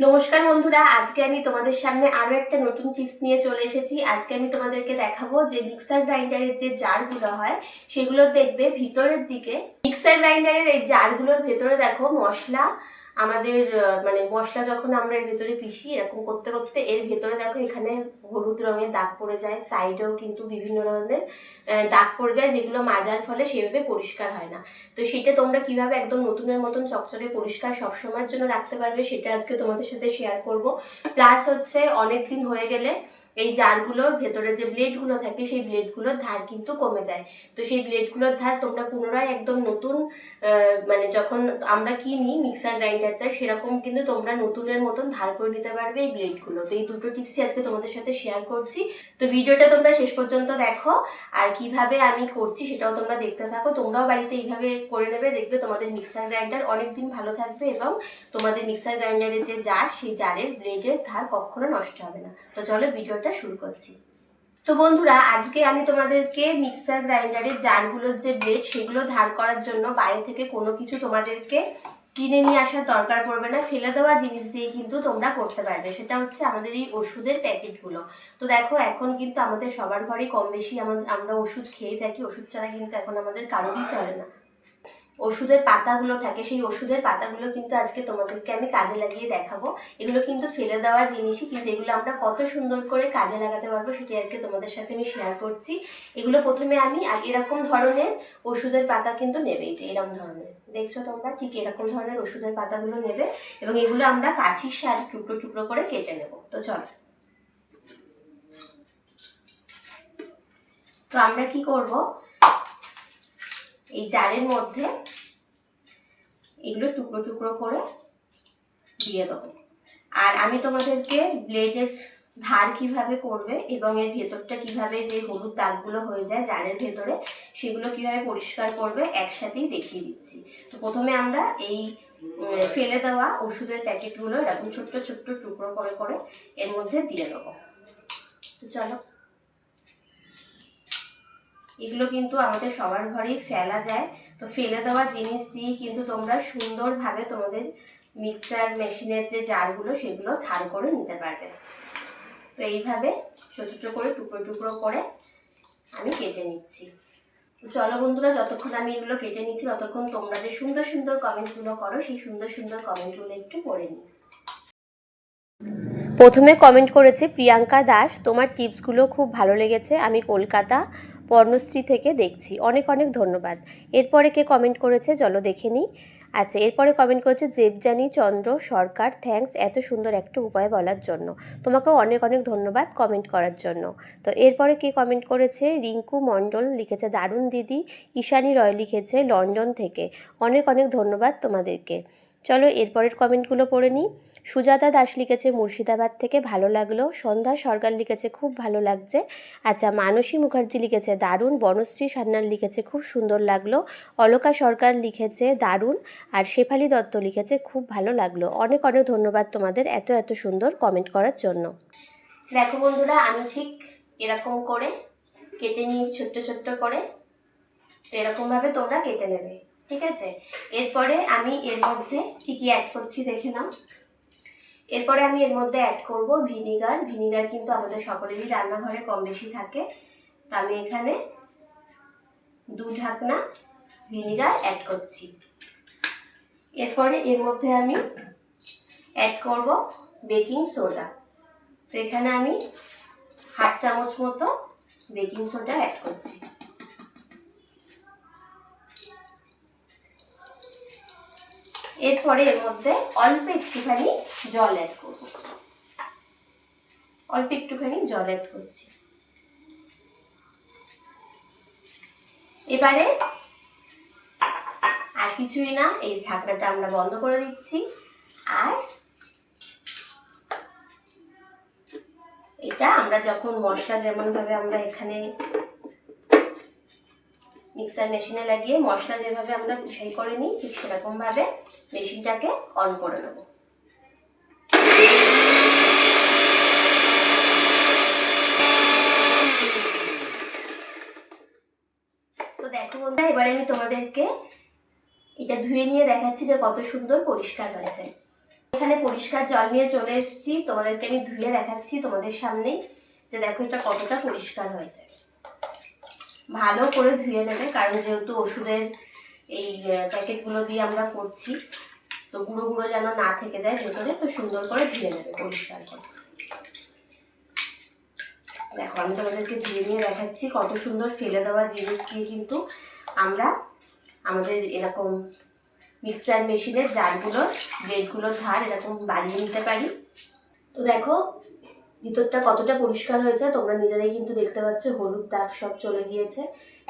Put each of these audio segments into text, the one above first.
নমস্কার বন্ধুরা, আজকে আমি তোমাদের সামনে আরও একটা নতুন টিপস নিয়ে চলে এসেছি। আজকে আমি তোমাদেরকে দেখাবো যে মিক্সার গ্রাইন্ডারের যে জারগুলো হয়, সেগুলো দেখবে ভিতরের দিকে। মিক্সার গ্রাইন্ডারের এই জারগুলোর ভেতরে দেখো মশলা আমাদের মানে মশলা যখন আমরা এর ভেতরে পিষি, এরকম করতে করতে এর ভেতরে দেখো এখানে হলুদ রঙের দাগ পড়ে যায়, সাইডেও কিন্তু বিভিন্ন ধরনের দাগ পড়ে যায় যেগুলো মাজার ফলে সেভাবে পরিষ্কার হয় না। তো সেটা তোমরা কীভাবে একদম নতুনের মতন চকচকে পরিষ্কার সবসময়ের জন্য রাখতে পারবে সেটা আজকে তোমাদের সাথে শেয়ার করব। প্লাস হচ্ছে অনেক দিন হয়ে গেলে এই জারগুলোর ভেতরে যে ব্লেডগুলো থাকে, সেই ব্লেডগুলোর ধার কিন্তু কমে যায়। তো সেই ব্লেডগুলোর ধার তোমরা পুনরায় একদম নতুন মানে যখন আমরা কিনি মিক্সার গ্রাইন্ডারটা সেরকম কিন্তু তোমরা নতুনের মতন ধার করে নিতে পারবে এই ব্লেডগুলো তো এই দুটো টিপসই আজকে তোমাদের সাথে শেয়ার করছি। তো ভিডিওটা তোমরা শেষ পর্যন্ত দেখো। আর কীভাবে আমি করছি সেটাও তোমরা দেখতে থাকো। তোমরাও বাড়িতে এইভাবে করে নেবে, দেখবে তোমাদের মিক্সার গ্রাইন্ডার অনেক দিন ভালো থাকবে এবং তোমাদের মিক্সার গ্রাইন্ডারের যে জার সেই জারের ব্লেডের ধার কখনো নষ্ট হবে না। তো চলো ভিডিওটা শুরু করছি। তো বন্ধুরা, আজকে আমি তোমাদেরকে মিক্সার গ্রাইন্ডারের জারগুলোর যে ব্লেড সেগুলো ধার করার জন্য বাইরে থেকে কোনো কিছু তোমাদেরকে কিনে নিয়ে আসার দরকার পড়বে না। ফেলে দেওয়া জিনিস দিয়ে কিন্তু তোমরা করতে পারবে। সেটা হচ্ছে আমাদের এই ওষুধের প্যাকেটগুলো। তো দেখো, এখন কিন্তু আমাদের সবার ঘরেই কম বেশি আমরা ওষুধ খেয়ে থাকি। ওষুধ ছাড়া কিন্তু এখন আমাদের কারোরই চলে না। ওষুধের পাতাগুলো থাকে, সেই ওষুধের পাতাগুলো কিন্তু আজকে তোমাদেরকে আমি কাজে লাগিয়ে দেখাবো। এগুলো কিন্তু ফেলে দেওয়া জিনিসই, কিন্তু এগুলো আমরা কত সুন্দর করে কাজে লাগাতে পারব সেটি আজকে তোমাদের সাথে আমি শেয়ার করছি। এগুলো প্রথমে আমি এরকম ধরনের ওষুধের পাতা কিন্তু নেবেই যে এরকম ধরনের। দেখছ তোমরা, ঠিক এরকম ধরনের ওষুধের পাতাগুলো নেবে এবং এগুলো আমরা কাছির সাহায্যে টুকরো টুকরো করে কেটে নেব। তো চলো। তো আমরা কি করব? এই জারের মধ্যে এগুলো টুকরো টুকরো করে দিয়ে দেবো। আর আমি তোমাদেরকে ব্লেডের ধার কীভাবে করবে এবং এর ভেতরটা কীভাবে যে হলুদ দাগগুলো হয়ে যায় জারের ভেতরে, সেগুলো কীভাবে পরিষ্কার করবে একসাথেই দেখিয়ে দিচ্ছি। তো প্রথমে আমরা এই ফেলে দেওয়া ওষুধের প্যাকেটগুলো এরকম ছোট্ট ছোট্ট টুকরো করে করে এর মধ্যে দিয়ে দেবো। তো চলো। এগুলো কিন্তু আমাদের সবার ঘরেই ফেলা যায়। তো ফেলে দেওয়া জিনিস দিয়ে কিন্তু তোমরা সুন্দরভাবে তোমাদের মিক্সার মেশিনের যে জারগুলো, সেগুলো ধার করে নিতে পারবে। তো এইভাবে ছোটো ছোটো করে, টুকরো টুকরো করে আমি কেটে নিচ্ছি। চলো বন্ধুরা, যতক্ষণ আমি এগুলো কেটে নিচ্ছি, ততক্ষণ তোমরা যে সুন্দর সুন্দর কমেন্টগুলো করো, সেই সুন্দর সুন্দর কমেন্টগুলো একটু পড়ে নিই প্রথমে কমেন্ট করেছে প্রিয়াঙ্কা দাস। তোমার টিপসগুলো খুব ভালো লেগেছে। আমি কলকাতা পর্ণশ্রী থেকে দেখছি। অনেক অনেক ধন্যবাদ। এরপরে কে কমেন্ট করেছে চলো দেখে নিই। আচ্ছা এরপরে কমেন্ট করেছে দেবযানী চন্দ্র সরকার থ্যাঙ্কস এত সুন্দর একটা উপায় বলার জন্য। তোমাকেও অনেক অনেক ধন্যবাদ কমেন্ট করার জন্য। তো এরপরে কে কমেন্ট করেছে? রিঙ্কু মণ্ডল লিখেছে, দারুণ দিদি। ঈশানী রয় লিখেছে, লন্ডন থেকে। অনেক অনেক ধন্যবাদ তোমাদেরকে। চলো এরপরের কমেন্টগুলো পড়ে নিই। সুজাতা দাস লিখেছে মুর্শিদাবাদ থেকে ভালো লাগল। সন্ধ্যা সরকার লিখেছে খুব ভালো লাগছে। আচ্ছা মানসী মুখার্জি লিখেছে দারুণ। বনশ্রী সান্যাল লিখেছে খুব সুন্দর লাগল। অলকা সরকার লিখেছে দারুণ। আর শেফালি দত্ত লিখেছে খুব ভালো লাগল। অনেক অনেক ধন্যবাদ তোমাদের এত এত সুন্দর কমেন্ট করার জন্য। দেখো বন্ধুরা, আমি ঠিক এরকম করে কেটে নিয়ে ছোট্ট ছোট্ট করে। এরকমভাবে তোমরা কেটে নেবে, ঠিক আছে? এরপরে আমি এর মধ্যে কী কী অ্যাড করছি দেখে নাও। এরপরে আমি এর মধ্যে অ্যাড করব ভিনিগার ভিনিগার কিন্তু আমাদের সকলেরই রান্নাঘরে কম বেশি থাকে। তো আমি এখানে দু ঢাকনা ভিনিগার অ্যাড করছি। এরপরে এর মধ্যে আমি অ্যাড করব বেকিং সোডা তো এখানে আমি হাফ চামচ মতো বেকিং সোডা অ্যাড করছি। এরপরে এর মধ্যে অল্প একটুখানি জল অ্যাড করব। অল্প একটুখানি জল অ্যাড করছি। এবারে আর কিছুই না, এই ঢাকনাটা আমরা বন্ধ করে দিচ্ছি। আর এটা আমরা যখন মশলা যেমনভাবে আমরা এখানে মিক্সার মেশিনে লাগিয়ে মশলা যেভাবে আমরা পিসাই করে নিই, ঠিক সেরকমভাবে মেশিনটাকে অন করে নেব। তো দেখো বন্ধুরা, এবারে আমি তোমাদেরকে এটা ধুয়ে নিয়ে দেখাচ্ছি যে কত সুন্দর পরিষ্কার হয়েছে। এখানে পরিষ্কার জল নিয়ে চলে এসেছি, তোমাদেরকে আমি ধুয়ে দেখাচ্ছি তোমাদের সামনেই যে দেখো এটা কতটা পরিষ্কার হয়েছে। ভালো করে ধুয়ে নেবে, কারণ যেহেতু ওষুধের এই প্যাকেটগুলো দিয়ে আমরা করছি, তো গুঁড়ো গুঁড়ো যেন না থেকে যায় ভেতরে, তো সুন্দর করে ধুয়ে নেবে পরিষ্কার করে। দেখো, আমি তোমাদেরকে ধুয়ে নিয়ে দেখাচ্ছি কত সুন্দর ফেলে দেওয়া জিনিস দিয়ে কিন্তু আমরা আমাদের এরকম মিক্সচার মেশিনের জারগুলোর ব্লেডগুলোর ধার এরকম বাড়িয়ে নিতে পারি। তো দেখো ভিতরটা কতটা পরিষ্কার হয়েছে, তোমরা নিজেরাই কিন্তু দেখতে পাচ্ছ, হলুদ দাগ সব চলে গিয়েছে,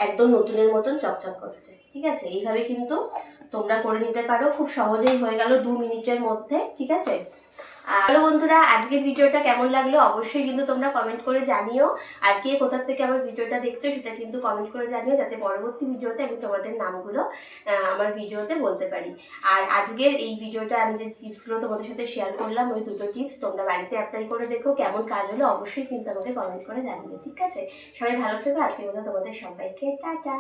একদম নতুনের মতন চকচক করছে, ঠিক আছে? এইভাবে কিন্তু তোমরা করে নিতে পারো, খুব সহজেই হয়ে গেল দু মিনিটের মধ্যে, ঠিক আছে? আর বন্ধুরা, আজকের ভিডিওটা কেমন লাগল অবশ্যই কিন্তু তোমরা কমেন্ট করে জানিও। আর কে কোথা থেকে আমার ভিডিওটা দেখছ সেটা কিন্তু কমেন্ট করে জানিও যাতে পরবর্তী ভিডিওতে আমি তোমাদের নামগুলো আমার ভিডিওতে বলতে পারি। আর আজকের এই ভিডিওটা আমি যে টিপসগুলো তোমাদের সাথে শেয়ার করলাম, ওই দুটো টিপস তোমরা বাড়িতে অ্যাপ্লাই করে দেখো, কেমন কাজ হলো অবশ্যই কিন্তু আমাকে কমেন্ট করে জানিও, ঠিক আছে? সবাই ভালো থেকো, আজকের মতো তোমাদের সবাইকে, টাটা!